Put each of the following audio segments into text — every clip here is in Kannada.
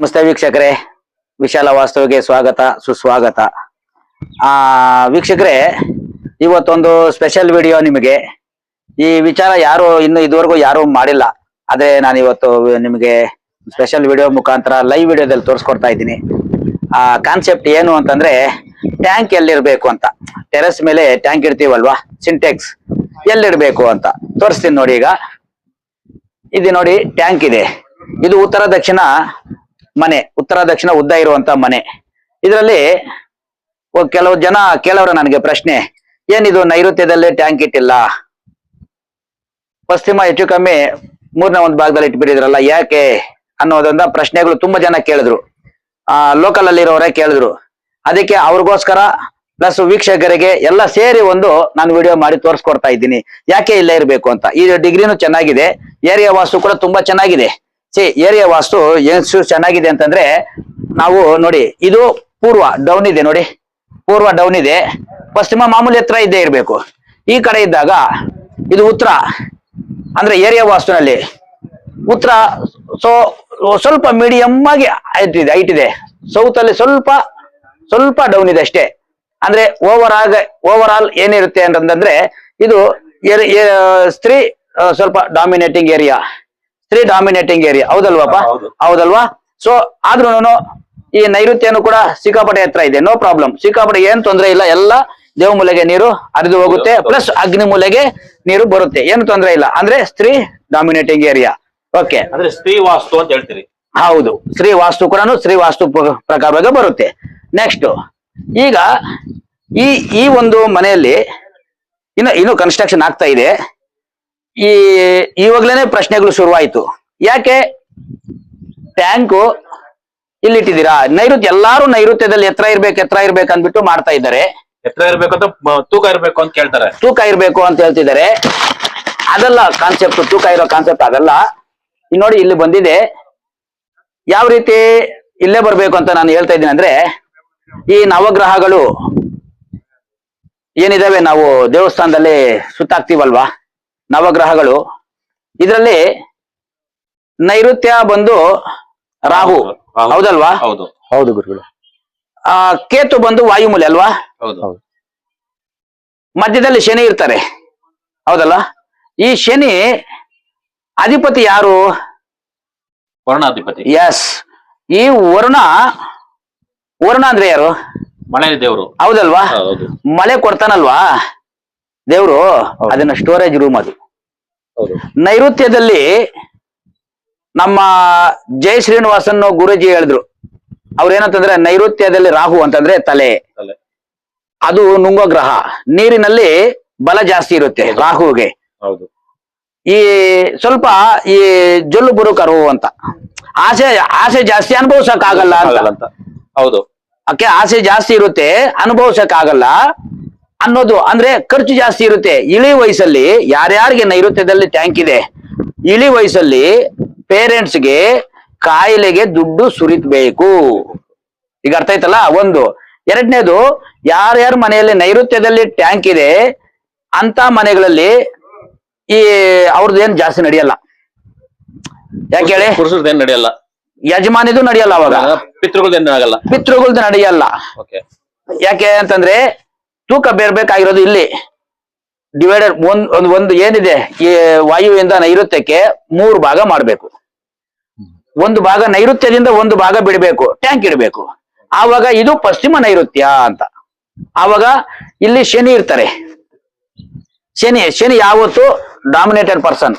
ನಮಸ್ತೆ ವೀಕ್ಷಕರೇ. ವಿಶಾಲ ವಾಸ್ತವಿಗೆ ಸ್ವಾಗತ, ಸುಸ್ವಾಗತ. ಆ, ವೀಕ್ಷಕರೇ, ಇವತ್ತೊಂದು ಸ್ಪೆಷಲ್ ವಿಡಿಯೋ ನಿಮಗೆ. ಈ ವಿಚಾರ ಯಾರು ಇನ್ನು ಇದುವರೆಗೂ ಯಾರು ಮಾಡಿಲ್ಲ. ಅದೇ ನಾನು ಇವತ್ತು ನಿಮಗೆ ಸ್ಪೆಷಲ್ ವಿಡಿಯೋ ಮುಖಾಂತರ ಲೈವ್ ವಿಡಿಯೋದಲ್ಲಿ ತೋರಿಸ್ಕೊಡ್ತಾ ಇದ್ದೀನಿ. ಆ ಕಾನ್ಸೆಪ್ಟ್ ಏನು ಅಂತಂದ್ರೆ ಟ್ಯಾಂಕ್ ಎಲ್ಲಿರ್ಬೇಕು ಅಂತ. ಟೆರೆಸ್ ಮೇಲೆ ಟ್ಯಾಂಕ್ ಇಡ್ತೀವಲ್ವಾ? ಸಿಂಟೆಕ್ಸ್ ಎಲ್ಲಿಡ್ಬೇಕು ಅಂತ. ತೋರಿಸ್ತೀನಿ ನೋಡಿ ಈಗ. ಇದು ನೋಡಿ ಟ್ಯಾಂಕ್ ಇದೆ. ಇದು ಉತ್ತರ, ದಕ್ಷಿಣ ಮನೆ, ಉತ್ತರ, ದಕ್ಷಿಣ, ಉದ್ದ ಇರುವಂತ ಮನೆ. ಇದರಲ್ಲಿ ಕೆಲವು ಜನ ಕೇಳೋರು ನನಗೆ ಪ್ರಶ್ನೆ, ಏನಿದು ನೈಋತ್ಯದಲ್ಲಿ ಟ್ಯಾಂಕ್ ಇಟ್ಟಿಲ್ಲ? ಪಶ್ಚಿಮ ಹೆಚ್ಚು ಕಮ್ಮಿ ಮೂರನೇ ಒಂದು ಭಾಗದಲ್ಲಿ ಇಟ್ಬಿಟ್ಟಿದ್ರಲ್ಲ, ಯಾಕೆ ಅನ್ನೋದೊಂದ ಪ್ರಶ್ನೆಗಳು ತುಂಬಾ ಜನ ಕೇಳಿದ್ರು. ಆ ಲೋಕಲ್ ಅಲ್ಲಿ ಇರೋರೇ ಕೇಳಿದ್ರು. ಅದಕ್ಕೆ ಅವ್ರಿಗೋಸ್ಕರ ಪ್ಲಸ್ ವೀಕ್ಷಕರಿಗೆ ಎಲ್ಲ ಸೇರಿ ಒಂದು ನಾನು ವಿಡಿಯೋ ಮಾಡಿ ತೋರಿಸ್ಕೊಡ್ತಾ ಇದ್ದೀನಿ. ಯಾಕೆ ಇಲ್ಲೇ ಇರಬೇಕು ಅಂತ. ಈ ಡಿಗ್ರಿನೂ ಚೆನ್ನಾಗಿದೆ ಏರಿಯಾ ವಾಸು ಕೂಡ ತುಂಬಾ ಚೆನ್ನಾಗಿದೆ. ಸಿ ಏರಿಯಾ ವಾಸ್ತು ಎಷ್ಟು ಚೆನ್ನಾಗಿದೆ ಅಂತಂದ್ರೆ, ನಾವು ನೋಡಿ, ಇದು ಪೂರ್ವ ಡೌನ್ ಇದೆ ನೋಡಿ. ಪೂರ್ವ ಡೌನ್ ಇದೆ. ಪಶ್ಚಿಮ ಮಾಮೂಲಿ ಹತ್ರ ಇದ್ದೇ ಇರಬೇಕು. ಈ ಕಡೆ ಇದ್ದಾಗ, ಇದು ಉತ್ತರ, ಅಂದ್ರೆ ಏರಿಯಾ ವಾಸ್ತುನಲ್ಲಿ. ಉತ್ತರ ಸೊ ಸ್ವಲ್ಪ ಮೀಡಿಯಂ ಆಗಿ ಇದೆ ಹೈಟ್ ಇದೆ. ಸೌತ್ ಅಲ್ಲಿ ಸ್ವಲ್ಪ ಸ್ವಲ್ಪ ಡೌನ್ ಇದೆ ಅಷ್ಟೇ. ಅಂದ್ರೆ ಓವರ್ ಆಗ ಓವರ್ ಆಲ್ ಏನಿರುತ್ತೆ ಅಂತಂದ್ರೆ, ಇದು ಸ್ತ್ರೀ ಸ್ವಲ್ಪ ಡಾಮಿನೇಟಿಂಗ್ ಏರಿಯಾ ಸ್ತ್ರೀ ಡಾಮಿನೇಟಿಂಗ್ ಏರಿಯಾ ಹೌದಲ್ವಾಪ ಹೌದಲ್ವಾ? ಸೊ ಆದ್ರೂ ಈ ನೈಋತ್ಯನು ಕೂಡ ಸಿಕ್ಕಾಪಟ್ಟೆ ಹತ್ರ ಇದೆ. ನೋ ಪ್ರಾಬ್ಲಮ್ ಸಿಕ್ಕಾಪಟ್ಟೆ ಏನ್ ತೊಂದರೆ ಇಲ್ಲ. ಎಲ್ಲ ದೇವಮೂಲೆಗೆ ನೀರು ಹರಿದು ಹೋಗುತ್ತೆ. ಪ್ಲಸ್ ಅಗ್ನಿ ಮೂಲೆಗೆ ನೀರು ಬರುತ್ತೆ. ಏನು ತೊಂದರೆ ಇಲ್ಲ. ಅಂದ್ರೆ ಸ್ತ್ರೀ ಡಾಮಿನೇಟಿಂಗ್ ಏರಿಯಾ ಓಕೆ ಅಂದ್ರೆ ಸ್ತ್ರೀ ವಾಸ್ತು ಅಂತ ಹೇಳ್ತೀರಿ. ಹೌದು. ಸ್ತ್ರೀ ವಾಸ್ತು ಕೂಡ ಸ್ತ್ರೀ ವಾಸ್ತು ಪ್ರ- ಪ್ರಕಾರವಾಗಿ ಬರುತ್ತೆ. ನೆಕ್ಸ್ಟ್ ಈಗ ಈ ಈ ಒಂದು ಮನೆಯಲ್ಲಿ ಇನ್ನು ಇನ್ನು ಕನ್ಸ್ಟ್ರಕ್ಷನ್ ಆಗ್ತಾ ಇದೆ. ಈ ಇವಾಗ್ಲೇನೆ ಪ್ರಶ್ನೆಗಳು ಶುರುವಾಯ್ತು. ಯಾಕೆ? ಟ್ಯಾಂಕು ಇಲ್ಲಿಟ್ಟಿದ್ದೀರಾ? ನೈಋತ್ಯ ಎಲ್ಲಾರು ನೈಋತ್ಯದಲ್ಲಿ ಎತ್ತರ ಇರ್ಬೇಕು ಎತ್ತರ ಇರ್ಬೇಕು ಅಂದ್ಬಿಟ್ಟು ಮಾಡ್ತಾ ಇದ್ದಾರೆ. ಎತ್ತರ ಇರ್ಬೇಕು ಅಂತ ತೂಕ ಇರ್ಬೇಕು ಅಂತ ಕೇಳ್ತಾರೆ. ತೂಕ ಇರ್ಬೇಕು ಅಂತ ಹೇಳ್ತಿದ್ದಾರೆ. ಅದಲ್ಲ ಕಾನ್ಸೆಪ್ಟ್ ತೂಕ ಇರೋ ಕಾನ್ಸೆಪ್ಟ್ ಅದಲ್ಲ. ನೋಡಿ ಇಲ್ಲಿ ಬಂದಿದೆ. ಯಾವ ರೀತಿ ಇಲ್ಲೇ ಬರ್ಬೇಕು ಅಂತ ನಾನು ಹೇಳ್ತಾ ಇದ್ದೀನಿ ಅಂದ್ರೆ ಈ ನವಗ್ರಹಗಳು ಏನಿದಾವೆ ನಾವು ದೇವಸ್ಥಾನದಲ್ಲಿ ಸುತ್ತಾಕ್ತಿವಲ್ವಾ? ನವಗ್ರಹಗಳು. ಇದರಲ್ಲಿ ನೈಋತ್ಯ ಬಂದು ರಾಹು. ಹೌದಲ್ವಾ? ಹೌದು. ಹೌದು ಗುರುಗಳು. ಆ ಕೇತು ಬಂದು ವಾಯುಮೂಲೆ ಅಲ್ವಾ? ಹೌದು. ಹೌದು. ಮಧ್ಯದಲ್ಲಿ ಶನಿ ಇರ್ತಾರೆ. ಹೌದಲ್ಲ? ಈ ಶನಿ ಅಧಿಪತಿ ಯಾರು? ವರುಣಾಧಿಪತಿ. ಎಸ್ ಈ ವರುಣ ವರುಣ ಅಂದ್ರೆ ಯಾರು? ಮಳೆ ದೇವರು. ಹೌದಲ್ವಾ? ಹೌದು. ಮಳೆ ಕೊಡ್ತಾನಲ್ವಾ? ದೇವ್ರು ಅದನ್ನ ಸ್ಟೋರೇಜ್ ರೂಮ್ ಅದು. ನೈಋತ್ಯದಲ್ಲಿ ನಮ್ಮ ಜಯ ಶ್ರೀನಿವಾಸನ್ ಗುರುಜಿ ಹೇಳಿದ್ರು. ಅವ್ರೇನಂತಂದ್ರೆ ನೈಋತ್ಯದಲ್ಲಿ ರಾಹು ಅಂತಂದ್ರೆ ತಲೆ. ಅದು ನುಂಗೋ ಗ್ರಹ. ನೀರಿನಲ್ಲಿ ಬಲ ಜಾಸ್ತಿ ಇರುತ್ತೆ ರಾಹುಗೆ. ಹೌದು. ಈ ಸ್ವಲ್ಪ ಈ ಜೊಲ್ಲು ಬುರುಕರು ಅಂತ. ಆಸೆ ಆಸೆ ಜಾಸ್ತಿ ಅನುಭವಿಸಕ್ ಆಗಲ್ಲ ಅಂತ. ಆಗಲ್ಲ ಅಂತ. ಹೌದು. ಅಕ್ಕೆ ಆಸೆ ಜಾಸ್ತಿ ಇರುತ್ತೆ ಅನುಭವಿಸಕ್ ಆಗಲ್ಲ ಅನ್ನೋದು ಅಂದ್ರೆ ಖರ್ಚು ಜಾಸ್ತಿ ಇರುತ್ತೆ. ಇಳಿ ವಯಸ್ಸಲ್ಲಿ ಯಾರ್ಯಾರಿಗೆ ನೈಋತ್ಯದಲ್ಲಿ ಟ್ಯಾಂಕ್ ಇದೆ ಇಳಿ ವಯಸ್ಸಲ್ಲಿ ಪೇರೆಂಟ್ಸ್ಗೆ ಕಾಯಿಲೆಗೆ ದುಡ್ಡು ಸುರಿತ್ಬೇಕು. ಈಗ ಅರ್ಥ ಆಯ್ತಲ್ಲ? ಒಂದು. ಎರಡನೇದು ಯಾರ್ಯಾರ ಮನೆಯಲ್ಲಿ ನೈಋತ್ಯದಲ್ಲಿ ಟ್ಯಾಂಕ್ ಇದೆ ಅಂತ ಮನೆಗಳಲ್ಲಿ ಈ ಅವ್ರದ್ದು ಏನ್ ಜಾಸ್ತಿ ನಡೆಯಲ್ಲ. ಯಾಕೆ ಹೇಳಿ? ಪುರುಷರದೇನ್ ನಡೆಯಲ್ಲ. ಯಜಮಾನಿದು ನಡೆಯಲ್ಲ ಅವಾಗ. ಪಿತೃಗಳದೇನ್ ಆಗಲ್ಲ. ಪಿತೃಗಳ್ದು ನಡೆಯಲ್ಲ. ಯಾಕೆ ಅಂತಂದ್ರೆ ತೂಕ ಬೇರ್ಬೇಕಾಗಿರೋದು ಇಲ್ಲಿ. ಡಿವೈಡರ್ ಒಂದ್ ಒಂದ್ ಒಂದು ಏನಿದೆ ಈ ವಾಯುವಿಂದ ನೈಋತ್ಯಕ್ಕೆ ಮೂರು ಭಾಗ ಮಾಡ್ಬೇಕು. ಒಂದು ಭಾಗ ನೈಋತ್ಯದಿಂದ ಒಂದು ಭಾಗ ಬಿಡಬೇಕು ಟ್ಯಾಂಕ್ ಇಡಬೇಕು. ಆವಾಗ ಇದು ಪಶ್ಚಿಮ ನೈಋತ್ಯ ಅಂತ. ಆವಾಗ ಇಲ್ಲಿ ಶನಿ ಇರ್ತಾರೆ. ಶನಿ ಶನಿ ಯಾವತ್ತು ಡಾಮಿನೇಟೆಡ್ ಪರ್ಸನ್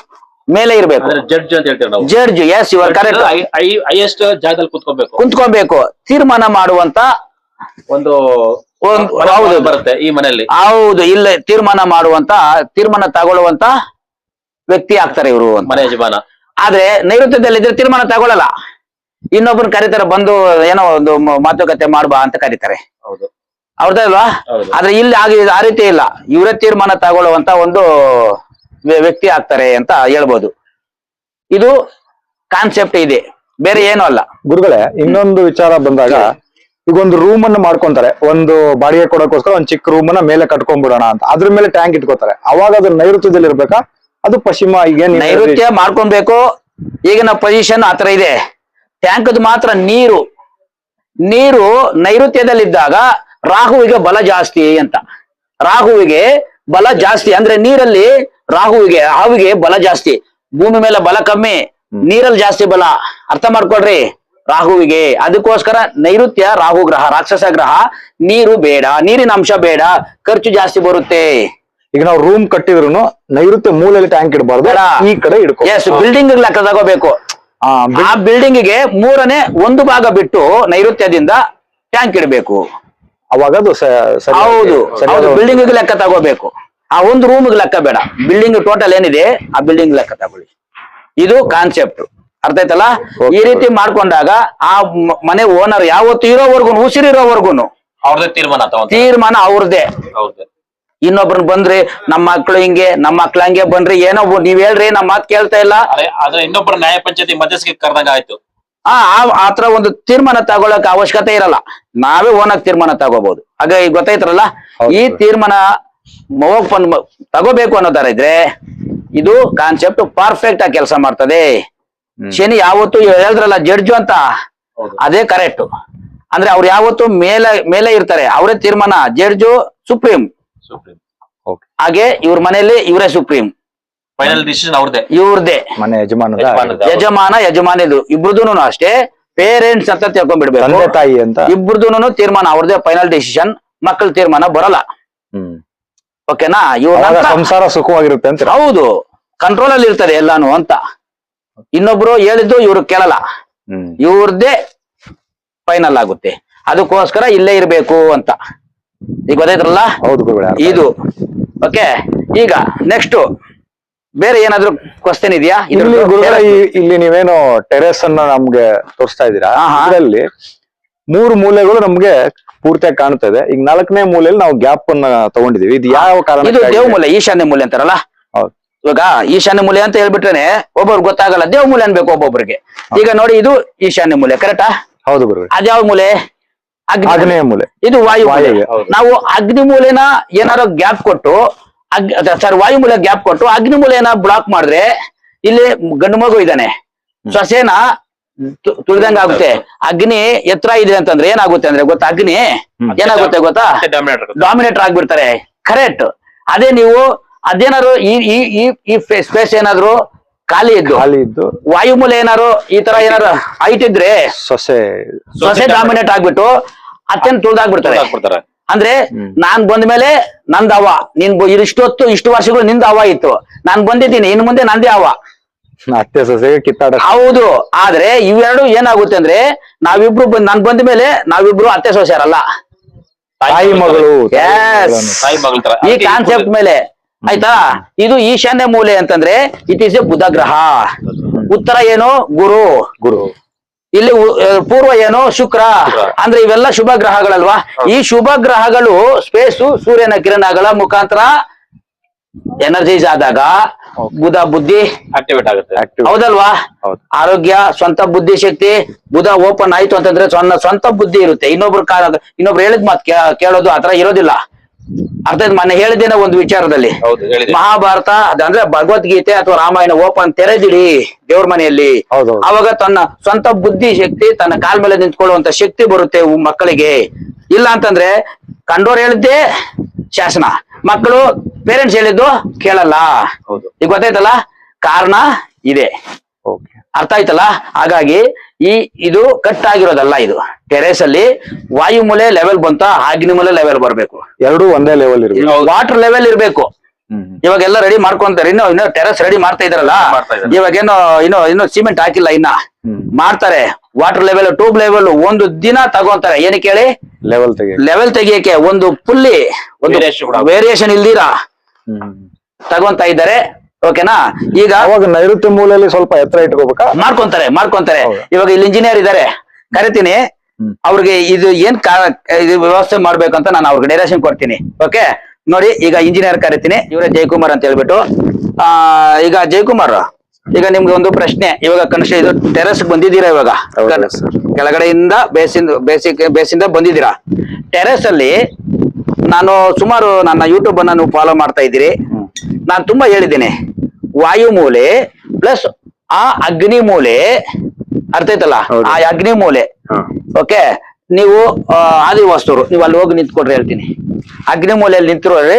ಮೇಲೆ ಇರ್ಬೇಕು. ಜಡ್ಜ್ ಅಂತ ಹೇಳ್ತೀವಿ ನಾವು. Judge is your correct highest ಜಾಗದಲ್ಲಿ ಕುತ್ಕೋಬೇಕು. ಕುಂತ್ಕೋಬೇಕು. ತೀರ್ಮಾನ ಮಾಡುವಂತ ಒಂದು ಹೌದು. ಬರುತ್ತೆ ಈ ಮನೆಯಲ್ಲಿ. ಹೌದು ಇಲ್ಲ ತೀರ್ಮಾನ ಮಾಡುವಂತ ತೀರ್ಮಾನ ತಗೊಳ್ಳುವಂತ ವ್ಯಕ್ತಿ ಆಗ್ತಾರೆ ಇವರು ಅಂತ. ಮನೆ ಯಜಮಾನ. ಆದ್ರೆ ನೈಋತ್ಯದಲ್ಲಿದ್ರೆ ತೀರ್ಮಾನ ತಗೊಳ್ಳಲ್ಲ. ಇನ್ನೊಬ್ರು ಕರೀತಾರೆ ಬಂದು ಏನೋ ಒಂದು ಮಾತುಕತೆ ಮಾಡ್ಬಾ ಅಂತ ಕರೀತಾರೆ. ಹೌದು. ಅವ್ರದಲ್ವಾ ಹೌದು. ಆದ್ರೆ ಇಲ್ಲಿ ಆಗಿ ಆ ರೀತಿ ಇಲ್ಲ. ಇವರೇ ತೀರ್ಮಾನ ತಗೊಳ್ಳುವಂತ ಒಂದು ವ್ಯಕ್ತಿ ಆಗ್ತಾರೆ ಅಂತ ಹೇಳ್ಬೋದು. ಇದು ಕಾನ್ಸೆಪ್ಟ್ ಇದೆ. ಬೇರೆ ಏನೂ ಅಲ್ಲ. ಗುರುಗಳೇ ಇನ್ನೊಂದು ವಿಚಾರ ಬಂದಾಗ ಈಗ ಒಂದು ರೂಮ್ ಅನ್ನ ಮಾಡ್ಕೊಂತಾರೆ. ಒಂದು ಬಾಡಿಗೆ ಕೊಡೋಕೋಸ್ಕರ ಒಂದ್ ಚಿಕ್ಕ ರೂಮ್ ಅನ್ನ ಮೇಲೆ ಕಟ್ಕೊಂಡ್ಬಿಡೋಣ ಅಂತ. ಅದ್ರ ಮೇಲೆ ಟ್ಯಾಂಕ್ ಇಟ್ಕೋತಾರೆ. ಅವಾಗ ಅದು ನೈಋತ್ಯದಲ್ಲಿ ಇರ್ಬೇಕಾ? ಅದು ಪಶ್ಚಿಮ ಈಗ ನೈಋತ್ಯ ಮಾಡ್ಕೊಬೇಕು ಈಗಿನ ಪೊಸಿಷನ್ ಆತರ ಇದೆ. ಟ್ಯಾಂಕ್ ಮಾತ್ರ ನೀರು. ನೀರು ನೈಋತ್ಯದಲ್ಲಿದ್ದಾಗ ರಾಹುವಿಗೆ ಬಲ ಜಾಸ್ತಿ ಅಂತ. ರಾಹುವಿಗೆ ಬಲ ಜಾಸ್ತಿ. ಅಂದ್ರೆ ನೀರಲ್ಲಿ ರಾಹುವಿಗೆ ಹಾವಿಗೆ ಬಲ ಜಾಸ್ತಿ. ಭೂಮಿ ಮೇಲೆ ಬಲ ಕಮ್ಮಿ. ನೀರಲ್ಲಿ ಜಾಸ್ತಿ ಬಲ. ಅರ್ಥ ಮಾಡ್ಕೊಳ್ರಿ. ರಾಹುವಿಗೆ. ಅದಕ್ಕೋಸ್ಕರ ನೈಋತ್ಯ ರಾಹು ಗ್ರಹ ರಾಕ್ಷಸ ಗ್ರಹ ನೀರು ಬೇಡ ನೀರಿನ ಅಂಶ ಬೇಡ ಖರ್ಚು ಜಾಸ್ತಿ ಬರುತ್ತೆ. ಈಗ ನಾವು ರೂಮ್ ಕಟ್ಟಿದ್ರು ನೈಋತ್ಯ ಮೂಲೆಯಲ್ಲಿ ಟ್ಯಾಂಕ್ ಇಡಬಾರ್ದು. ಈ ಕಡೆ ಇಡಬೇಕು ಎಸ್ ಬಿಲ್ಡಿಂಗ್ ಲೆಕ್ಕ ತಗೋಬೇಕು. ಆ, ಬಿಲ್ಡಿಂಗ್ಗೆ ಮೂರನೇ ಒಂದು ಭಾಗ ಬಿಟ್ಟು ನೈಋತ್ಯದಿಂದ ಟ್ಯಾಂಕ್ ಇಡಬೇಕು. ಅವಾಗ ಅದು ಹೌದು ಬಿಲ್ಡಿಂಗ್ ಲೆಕ್ಕ ತಗೋಬೇಕು. ಆ ಒಂದು ರೂಮ್ ಲೆಕ್ಕ ಬೇಡ. ಬಿಲ್ಡಿಂಗ್ ಟೋಟಲ್ ಏನಿದೆ ಆ ಬಿಲ್ಡಿಂಗ್ ಲೆಕ್ಕ ತಗೊಳ್ಳಿ. ಇದು ಕಾನ್ಸೆಪ್ಟ್ ಅರ್ಥ ಆಯ್ತಲ್ಲ? ಈ ರೀತಿ ಮಾಡ್ಕೊಂಡಾಗ ಆ ಮನೆ ಓನರ್ ಯಾವತ್ತು ಇರೋವರ್ಗು ಉಸಿರಿರೋವರ್ಗುನು ಅವ್ರದೇ ತೀರ್ಮಾನ ತೀರ್ಮಾನ ಅವ್ರದೇ. ಇನ್ನೊಬ್ರನ್ ಬಂದ್ರಿ ನಮ್ಮ ಮಕ್ಳು ಹಿಂಗೆ ನಮ್ಮ ಮಕ್ಳು ಹಂಗೆ ಬಂದ್ರಿ ಏನೋ ನೀವ್ ಹೇಳ್ರಿ ನಮ್ಮ ಮಾತ್ ಕೇಳ್ತಾ ಇಲ್ಲ. ಆದ್ರೆ ಇನ್ನೊಬ್ಬರ ನ್ಯಾಯ ಪಂಚಾಯತಿ ಮಧ್ಯಸ್ಥಿಕೆ ಕರೆದಂಗ ಆಯ್ತು. ಆ ಆತರ ಒಂದು ತೀರ್ಮಾನ ತಗೊಳಕ್ ಅವಶ್ಯಕತೆ ಇರಲ್ಲ. ನಾವೇ ಓನಾಗ್ ತೀರ್ಮಾನ ತಗೋಬಹುದು ಹಾಗೆ ಈಗ ಗೊತ್ತಾಯ್ತರಲ್ಲ? ಈ. ತೀರ್ಮಾನ ಹೋಗ್ ತಗೋಬೇಕು ಅನ್ನೋ ತರ ಇದ್ರೆ ಇದು ಕಾನ್ಸೆಪ್ಟ್ ಪರ್ಫೆಕ್ಟ್ ಆಗಿ ಕೆಲಸ ಮಾಡ್ತದೆ. ಶನಿ ಯಾವತ್ತು ಹೇಳಿದ್ರಲ್ಲ ಜಡ್ಜು ಅಂತ? ಅದೇ ಕರೆಕ್ಟ್ ಅಂದ್ರೆ ಅವ್ರು ಯಾವತ್ತು ಮೇಲೆ ಮೇಲೆ ಇರ್ತಾರೆ. ಅವರೇ ತೀರ್ಮಾನ ಜಡ್ಜು ಸುಪ್ರೀಂ. ಸುಪ್ರೀಂ. ಹಾಗೆ ಇವ್ರ ಮನೆಯಲ್ಲಿ ಇವರೇ ಸುಪ್ರೀಂ. ಫೈನಲ್ ಡಿಸಿಷನ್ ಅವ್ರದೇ. ಇವ್ರದೇ. ಮನೆ ಯಜಮಾನ ಯಜಮಾನ ಯಜಮಾನ ಯಜಮಾನಿದು. ಇಬ್ರದೂನು ಅಷ್ಟೇ. ಪೇರೆಂಟ್ಸ್ ಅಂತ ತಿಳ್ಕೊಂಡ್ಬಿಡ್ಬೇಕು. ತಂದೆ ತಾಯಿ ಅಂತ? ಇಬ್ರದೂನು ತೀರ್ಮಾನ ಅವ್ರದೇ ಫೈನಲ್ ಡಿಸಿಷನ್ ಮಕ್ಕಳ ತೀರ್ಮಾನ ಬರಲ್ಲ. ಹ್ಮ್. ಓಕೆನಾ ಇವ್ರ ಸಂಸಾರ ಸುಖವಾಗಿರುತ್ತೆ ಅಂತ ಹೌದು. ಕಂಟ್ರೋಲ್ ಅಲ್ಲಿ ಇರ್ತದೆ ಎಲ್ಲಾನು ಅಂತ. ಇನ್ನೊಬ್ರು ಹೇಳಿದ್ದು ಇವ್ರು ಕೇಳಲ್ಲ. ಇವ್ರದ್ದೇ ಫೈನಲ್ ಆಗುತ್ತೆ. ಅದಕ್ಕೋಸ್ಕರ ಇಲ್ಲೇ ಇರ್ಬೇಕು ಅಂತ. ಈಗ ಗೊತ್ತಾಯ್ತಲ್ಲ? ಇದು. ಓಕೆ ಈಗ ನೆಕ್ಸ್ಟ್ ಬೇರೆ ಏನಾದ್ರು ಕ್ವಶನ್ ಇದೆಯಾ? ಇಲ್ಲಿ ನೀವೇನು ಟೆರೆಸ್ ಅನ್ನ ನಮ್ಗೆ ತೋರಿಸ್ತಾ ಇದ್ದೀರಾ? ಅದರಲ್ಲಿ. ಮೂರು ಮೂಲೆಗಳು ನಮ್ಗೆ ಪೂರ್ತಿಯಾಗಿ ಕಾಣ್ತಾ ಇದೆ. ಈಗ ನಾಲ್ಕನೇ ಮೂಲೆಯಲ್ಲಿ ನಾವು ಗ್ಯಾಪ್ ಅನ್ನ ತಗೊಂಡಿದೀವಿ ಇದು ಯಾವ ಕಾರಣ ಇದು ದೇವಮೂಲೆ ಈಶಾನ್ಯ ಮೂಲೆ ಅಂತಾರಲ್ಲ? ಹೌದು. ಇವಾಗ ಈಶಾನ್ಯ ಮೂಲೆ ಅಂತ ಹೇಳ್ಬಿಟ್ರೇನೆ ಒಬ್ಬೊಬ್ರು ಗೊತ್ತಾಗಲ್ಲ ದೇವ್ ಮೂಲೆ ಅನ್ಬೇಕು ಒಬ್ಬೊಬ್ರಿಗೆ. ಈಗ ನೋಡಿ ಇದು ಈಶಾನ್ಯ ಮೂಲೆ ಕರೆಕ್ಟಾ ಹೌದು ಗುರು ಅದ್ಯಾವ ಮೂಲೆ? ಅಗ್ನಿ. ಮೂಲೆ. ಇದು ವಾಯು ಮೂಲೆ. ನಾವು ಅಗ್ನಿ ಮೂಲೆನ ಏನಾರು ಗ್ಯಾಪ್ ಕೊಟ್ಟು ಸರ್ ವಾಯು ಮೂಲೆ ಗ್ಯಾಪ್ ಕೊಟ್ಟು ಅಗ್ನಿ ಮೂಲೆನ ಬ್ಲಾಕ್ ಮಾಡಿದ್ರೆ ಇಲ್ಲಿ ಗಂಡು ಮಗು ಇದ್ದಾನೆ. ಸೊಸೆನ ತುಳಿದಂಗ ಆಗುತ್ತೆ. ಅಗ್ನಿ ಎತ್ತರ ಇದೆ ಅಂತಂದ್ರೆ ಏನಾಗುತ್ತೆ ಅಂದ್ರೆ ಗೊತ್ತಾ ಅಗ್ನಿ. ಏನಾಗುತ್ತೆ ಗೊತ್ತಾ? ಡಾಮಿನೇಟರ್ ಡಾಮಿನೇಟರ್ ಆಗ್ಬಿಡ್ತಾರೆ. ಕರೆಕ್ಟ್ ಅದೇ ನೀವು ಅದೇನಾದ್ರು ಈ ಈ ಈ ಈ ಸ್ಪೇಸ್ ಏನಾದ್ರು ಖಾಲಿ ಇದ್ದು ಖಾಲಿ ಇದ್ದು. ವಾಯುಮೂಲ ಏನಾದ್ರು ಈ ತರ ಏನಾದ್ರು ಹೈಟ್ ಇದ್ರೆ ಸೊಸೆ ಸೊಸೆ ಡಾಮಿನೇಟ್ ಆಗ್ಬಿಟ್ಟು ಅತ್ಯಂತ ತುಳಿದಾಗ್ಬಿಡ್ತಾರೆ. ಅಂದ್ರೆ. ನಾನ್ ಬಂದ ಮೇಲೆ ನಂದ್ ಅವ ನೀನ್ ಇಷ್ಟೊತ್ತು ಇಷ್ಟು ವರ್ಷಗಳು ನಿಂದ ಅವ ಇತ್ತು. ನಾನ್ ಬಂದಿದ್ದೀನಿ ಇನ್ ಮುಂದೆ ನಂದೇ ಅವ ಅತ್ತೆ ಸೊಸೆ ಕಿತ್ತಾಡ ಹೌದು. ಆದ್ರೆ ಇವೆರಡು ಏನಾಗುತ್ತೆ ಅಂದ್ರೆ ನಾವಿಬ್ರು ನನ್ ಬಂದ ಮೇಲೆ ನಾವಿಬ್ರು ಅತ್ತೆ ಸೊಸೆಯರಲ್ಲ. ತಾಯಿ ಮಗಳು Yes. ತಾಯಿ ಮಗಳ ಈ ಕಾನ್ಸೆಪ್ಟ್ ಮೇಲೆ ಆಯ್ತಾ? ಇದು ಈಶಾನ್ಯ ಮೂಲೆ ಅಂತಂದ್ರೆ ಇಟ್ ಈಸ್ ಎ ಬುಧ ಗ್ರಹ. ಉತ್ತರ ಏನು? ಗುರು. ಗುರು. ಇಲ್ಲಿ ಪೂರ್ವ ಏನು? ಶುಕ್ರ. ಅಂದ್ರೆ ಇವೆಲ್ಲ ಶುಭ ಗ್ರಹಗಳಲ್ವಾ? ಈ ಶುಭ ಗ್ರಹಗಳು ಸ್ಪೇಸು ಸೂರ್ಯನ ಕಿರಣಗಳ ಮುಖಾಂತರ ಎನರ್ಜೈಸ್ ಆದಾಗ ಬುಧ ಬುದ್ಧಿ ಆಕ್ಟಿವೇಟ್ ಆಗುತ್ತೆ. ಆಕ್ಟಿವ್ ಹೌದಲ್ವಾ? ಆರೋಗ್ಯ ಸ್ವಂತ ಬುದ್ಧಿ ಶಕ್ತಿ ಬುಧ ಓಪನ್ ಆಯ್ತು ಅಂತಂದ್ರೆ ಸ್ವಂತ ಸ್ವಂತ ಬುದ್ಧಿ ಇರುತ್ತೆ. ಇನ್ನೊಬ್ರು ಕಾರ ಇನ್ನೊಬ್ರು ಹೇಳಿದ್ ಮಾತು ಕೇಳೋದು ಆತರ ಇರೋದಿಲ್ಲ. ಅರ್ಥ? ಮೊನ್ನೆ ಹೇಳಿದ್ದೇನೆ ಒಂದು ವಿಚಾರದಲ್ಲಿ. ಮಹಾಭಾರತ ಅದಂದ್ರೆ ಭಗವದ್ಗೀತೆ ಅಥವಾ ರಾಮಾಯಣ ಓಪನ್ ತೆರೆದಿಡಿ ದೇವ್ರ ಮನೆಯಲ್ಲಿ. ಅವಾಗ ತನ್ನ ಸ್ವಂತ ಬುದ್ಧಿ ಶಕ್ತಿ ತನ್ನ ಕಾಲ್ ಮೇಲೆ ನಿಂತ್ಕೊಳ್ಳುವಂತ ಶಕ್ತಿ ಬರುತ್ತೆ ಮಕ್ಕಳಿಗೆ. ಇಲ್ಲ ಅಂತಂದ್ರೆ ಕಂಡೋರ್ ಹೇಳಿದ್ದೆ ಶಾಸನ. ಮಕ್ಕಳು ಪೇರೆಂಟ್ಸ್ ಹೇಳಿದ್ದು ಕೇಳಲ್ಲ. ಹೌದು. ಈಗ ಗೊತ್ತಾಯ್ತಲ್ಲ? ಕಾರಣ ಇದೆ. ಓಕೆ. ಅರ್ಥ ಆಯ್ತಲ್ಲ? ಹಾಗಾಗಿ ಈ ಇದು ಕಟ್ ಆಗಿರೋದಲ್ಲ ಇದು. ಟೆರೇಸ್ ಅಲ್ಲಿ ವಾಯುಮೂಲೆ ಲೆವೆಲ್ ಬಂತ ಅಗ್ನಿಮೂಲೆ ಲೆವೆಲ್ ಬರ್ಬೇಕು. ಎರಡು ಒಂದೇ ಲೆವೆಲ್ ಇರಬೇಕು. ವಾಟರ್ ಲೆವೆಲ್ ಇರ್ಬೇಕು. ಇವಾಗ ಎಲ್ಲ ರೆಡಿ ಮಾಡ್ಕೊಂತಾರೆ. ಇನ್ನು ಇನ್ನು ಟೆರೆಸ್ ರೆಡಿ ಮಾಡ್ತಾ ಇದಾರಲ್ಲ ಇವಾಗ ಏನೋ ಇನ್ನು ಇನ್ನು ಸಿಮೆಂಟ್ ಹಾಕಿಲ್ಲ ಇನ್ನ. ಮಾಡ್ತಾರೆ. ವಾಟರ್ ಲೆವೆಲ್ ಟ್ಯೂಬ್ ಲೆವೆಲ್ ಒಂದು ದಿನ ತಗೊಂತಾರೆ. ಏನ್ ಕೇಳಿ ಲೆವೆಲ್ ಲೆವೆಲ್ ತೆಗಿಯಕ್ಕೆ ಒಂದು ಪುಲ್ಲಿ ಒಂದು. ವೇರಿಯೇಷನ್ ಇಲ್ದಿರಾ? ತಗೊಂತ ತಗೊಂತಾ ಇದ್ದಾರೆ. ಓಕೆನಾ? ಈಗ ಅವಾಗ ನೈಋತ್ಯ ಮೂಲೆಯಲ್ಲಿ ಸ್ವಲ್ಪ ಎತ್ತರ ಇಟ್ಕೋಬೇಕಾ? ಮಾಡ್ಕೊಂತಾರೆ ಮಾಡ್ಕೊಂತಾರೆ. ಇವಾಗ ಇಲ್ಲಿ ಇಂಜಿನಿಯರ್ ಇದ್ದಾರೆ ಕರಿತೀನಿ. ಅವ್ರಿಗೆ ಇದು ಏನ್ ಇದು ವ್ಯವಸ್ಥೆ ಮಾಡ್ಬೇಕಂತ ನಾನು ಅವ್ರಿಗೆ ಡೈರೆಕ್ಷನ್ ಕೊಡ್ತೀನಿ. ಓಕೆ ನೋಡಿ ಈಗ ಇಂಜಿನಿಯರ್ ಕರಿತೀನಿ. ಇವರೇ ಜಯಕುಮಾರ್ ಅಂತ ಹೇಳ್ಬಿಟ್ಟು. ಆ ಈಗ ಜಯಕುಮಾರ್ ಈಗ ನಿಮ್ಗೆ ಒಂದು ಪ್ರಶ್ನೆ. ಇವಾಗ ಕನಿಷ್ಠ ಇದು ಟೆರೆಸ್ ಬಂದಿದ್ದೀರಾ ಇವಾಗ? ಕೆಳಗಡೆಯಿಂದ ಬೇಸಿಂದ ಬೇಸಿಕ್ ಬೇಸಿಂದ ಬಂದಿದ್ದೀರಾ? ಟೆರೆಸ್ ಅಲ್ಲಿ ನಾನು ಸುಮಾರು ನನ್ನ ಯೂಟ್ಯೂಬ್ ಅನ್ನ ನೀವು ಫಾಲೋ ಮಾಡ್ತಾ ಇದ್ದೀರಿ. ನಾನು ತುಂಬಾ ಹೇಳಿದ್ದೇನೆ. ವಾಯು ಮೂಲೆ ಪ್ಲಸ್ ಆ ಅಗ್ನಿ ಮೂಲೆ ಅರ್ಥ ಆಯ್ತಲ್ಲ? ಆ ಅಗ್ನಿ ಮೂಲೆ. ಓಕೆ ನೀವು ಆದಿವಾಸ್ತವರು ನೀವು ಅಲ್ಲಿ ಹೋಗಿ ನಿಂತ್ಕೊಡ್ರಿ ಹೇಳ್ತೀನಿ. ಅಗ್ನಿ ಮೂಲೆಯಲ್ಲಿ ನಿಂತಿರೋರಿ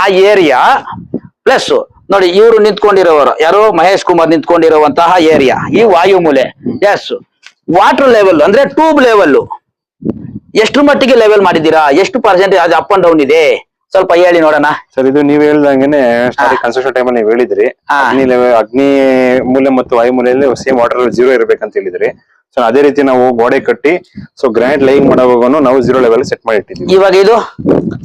ಆ ಏರಿಯಾ ಪ್ಲಸ್ ನೋಡಿ ಇವರು ನಿಂತ್ಕೊಂಡಿರೋರು ಯಾರು ಮಹೇಶ್ ಕುಮಾರ್ ನಿಂತ್ಕೊಂಡಿರುವಂತಹ ಏರಿಯಾ ಈ ವಾಯು ಮೂಲೆ. ಎಸ್ ವಾಟರ್ ಲೆವೆಲ್ ಅಂದ್ರೆ ಟ್ಯೂಬ್ ಲೆವೆಲ್ ಎಷ್ಟು ಮಟ್ಟಿಗೆ ಲೆವೆಲ್ ಮಾಡಿದ್ದೀರಾ? ಎಷ್ಟು ಪರ್ಸೆಂಟ್ ಅದು ಅಪ್ ಅಂಡ್ ಡೌನ್ ಇದೆ? ಸ್ವಲ್ಪ ಹೇಳಿ ನೋಡೋಣ. ಸರ್ ಇದು ನೀವ್ ಹೇಳ್ದಂಗೆನೆ ಕನ್ಸ್ಟ್ರಕ್ಷನ್ ಟೈಮ್ ನೀವು ಹೇಳಿದ್ರಿ. ಅಗ್ನಿ level- ಅಗ್ನಿ ಮೂಲೆ ಮತ್ತು ವಾಯು ಮೂಲೆಯಲ್ಲಿ ಸೇಮ್ ವಾಟರ್ ಜೀರೋ ಇರಬೇಕಂತ ಹೇಳಿದ್ರಿ. ಸೊ ಅದೇ ರೀತಿ ನಾವು ಗೋಡೆ ಕಟ್ಟಿ ಸೊ ಗ್ರ್ಯಾಂಡ್ ಲೈನ್ ಮಾಡುವಾಗ ನಾವು ಜೀರೋ ಲೆವೆಲ್ ಸೆಟ್ ಮಾಡಿಟ್ಟಿದ್ವಿ ಇವಾಗ ಇದು?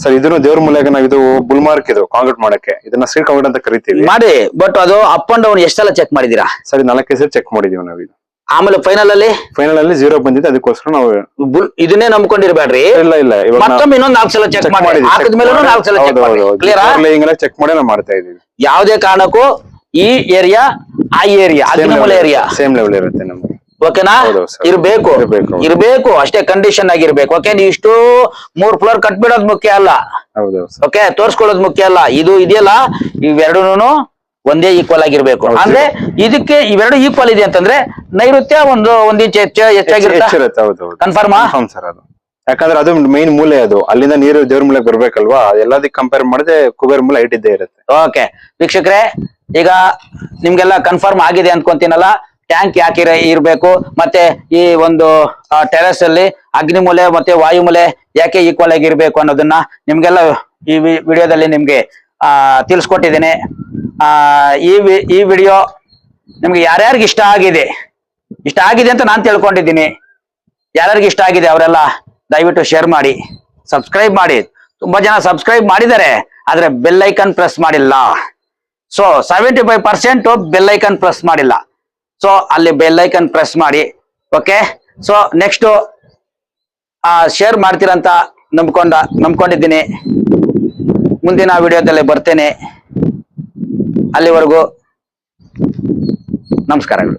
ಸರ್ ಇದನ್ನು ದೇವ್ರ ಮೂಲೆಗೆ ನಾವು ಇದು ಬುಲ್ಮಾರ್ಕ್ ಇದು ಕಾಂಕ್ರೀಟ್ ಮಾಡಕ್ಕೆ. ಇದನ್ನ ಸ್ಟ್ರೀಟ್ ಕಾಂಕ್ರೀಟ್ ಅಂತ ಕರಿತೀವಿ. ಮಾಡಿ ಬಟ್ ಅದು ಅಪ್ ಅಂಡ್ ಡೌನ್ ಎಷ್ಟೆಲ್ಲ ಚೆಕ್ ಮಾಡಿದೀರಾ ಸರ್ ನಾಲ್ಕೈದು ಸರ್ ಚೆಕ್ ಮಾಡಿದೀವಿ ನಾವು ಇದು ಆಮೇಲೆ ಫೈನಲ್ ಅಲ್ಲಿ? ಫೈನಲ್ ಅಲ್ಲಿ ಜೀರೋ ಬಂದಿದೆ ಅದಕ್ಕೋಸ್ಕರ ನಾವು ಬುಲ್- ಇದನ್ನೇ ನಂಬ್ಕೊಂಡಿರ್ಬೇಡ್ರಿ. ಇಲ್ಲ ಇಲ್ಲ ಇವಾಗ ಮತ್ತೊಮ್ಮೆ ಇನ್ನೊಂದ್ ನಾಲ್ಕು ಸಲ ಚೆಕ್ ಮಾಡಿ. ಹಾಕಿದ ಮೇಲೆ ನಾಲ್ಕು ಸಲ ಚೆಕ್ ಮಾಡಿ. ಕ್ಲಿಯರ್ ಚೆಕ್ ಮಾಡಿ ನಾವು ಮಾಡ್ತಾ ಇದೀವಿ ಯಾವುದೇ ಕಾರಣಕ್ಕೂ ಈ ಏರಿಯಾ ಆ ಏರಿಯಾ ಅಗ್ನಿಮೂಲ ಏರಿಯಾ ಸೇಮ್ ಲೆವೆಲ್ ಇರುತ್ತೆ ನಮ್ಗೆ ಓಕೆನಾ ಹೌದು sir. ಇರ್ಬೇಕು. ಇರ್ಬೇಕು. ಇರ್ಬೇಕು ಅಷ್ಟೇ ಕಂಡೀಷನ್ ಆಗಿರ್ಬೇಕು. ಓಕೆ ನೀವು ಇಷ್ಟು ಮೂರ್ ಫ್ಲೋರ್ ಕಟ್ಬಿಡೋದ್ ಮುಖ್ಯ ಅಲ್ಲ. ಹೌದು ಸರ್. ಓಕೆ ತೋರ್ಸ್ಕೊಳ್ಳೋದ್ ಮುಖ್ಯ ಅಲ್ಲ. ಇದು ಇದೆಯಲ್ಲ? ಇವೆರಡೂನು ಒಂದೇ ಈಕ್ವಲ್ ಆಗಿರ್ಬೇಕು. ಅಂದ್ರೆ ಇದಕ್ಕೆ ಇವೆರಡು ಈಕ್ವಲ್ ಇದೆ ಅಂತಂದ್ರೆ ನೈಋತ್ಯ ಒಂದು ಒಂದ್ ಇಂಚ್ ಹೆಚ್ಚು ಹೆಚ್ಚಾಗಿರುತ್ತೆ? ಕನ್ಫರ್ಮ್ ಸರ್ ಅದು. ಯಾಕಂದ್ರೆ ಅದು ಮೇನ್ ಮೂಲೆ ಅದು. ಅಲ್ಲಿಂದ ನೀರು ದೇವ್ರ ಮೂಲೆ ಬರ್ಬೇಕಲ್ವಾ? ಎಲ್ಲದಕ್ಕೆ ಕಂಪೇರ್ ಮಾಡಿದ್ರೆ ಕುಬೇರ್ ಮೂಲ ಹೈಟ್ ಇದ್ದೇ ಇರುತ್ತೆ. ಓಕೆ ವೀಕ್ಷಕರೇ ಈಗ ನಿಮ್ಗೆಲ್ಲ ಕನ್ಫರ್ಮ್ ಆಗಿದೆ ಅನ್ಕೊಂತೀನಲ್ಲ? ಟ್ಯಾಂಕ್ ಯಾಕೆ ಇರ- ಇರ್ಬೇಕು? ಮತ್ತೆ ಈ ಒಂದು ಟೆರೆಸ್ ಅಲ್ಲಿ ಅಗ್ನಿ ಮೂಲೆ ಮತ್ತೆ ವಾಯುಮೂಲೆ ಯಾಕೆ ಈಕ್ವಲ್ ಆಗಿರ್ಬೇಕು ಅನ್ನೋದನ್ನ ನಿಮ್ಗೆಲ್ಲ ಈ ವಿಡಿಯೋದಲ್ಲಿ ನಿಮ್ಗೆ ಆ ತಿಳಿಸ್ಕೊಟ್ಟಿದ್ದೀನಿ. ಆ, ಈ ಈ ವಿಡಿಯೋ ನಿಮ್ಗೆ ಯಾರ್ಯಾರಿಗೆ ಇಷ್ಟ ಆಗಿದೆ? ಇಷ್ಟ ಆಗಿದೆ ಅಂತ ನಾನು ತಿಳ್ಕೊಂಡಿದ್ದೀನಿ. ಯಾರ್ಯಾರಿಗೆ ಇಷ್ಟ ಆಗಿದೆ ಅವರೆಲ್ಲ ದಯವಿಟ್ಟು ಶೇರ್ ಮಾಡಿ ಸಬ್ಸ್ಕ್ರೈಬ್ ಮಾಡಿ. ತುಂಬಾ ಜನ ಸಬ್ಸ್ಕ್ರೈಬ್ ಮಾಡಿದ್ದಾರೆ, ಆದ್ರೆ ಬೆಲ್ ಐಕನ್ ಪ್ರೆಸ್ ಮಾಡಿಲ್ಲ. So seventy five percent bell icon press ಮಾಡಿಲ್ಲ. ಸೊ ಅಲ್ಲಿ ಬೆಲ್ ಐಕನ್ ಪ್ರೆಸ್ ಮಾಡಿ ಓಕೆ ಸೊ ನೆಕ್ಸ್ಟ್ ಶೇರ್ ಮಾಡ್ತೀರಂತ ನಂಬ್ಕೊಂಡ, ನಂಬ್ಕೊಂಡಿದ್ದೀನಿ. ಮುಂದಿನ ವಿಡಿಯೋದಲ್ಲಿ ಬರ್ತೇನೆ. ಅಲ್ಲಿವರೆಗೂ ನಮಸ್ಕಾರಗಳು.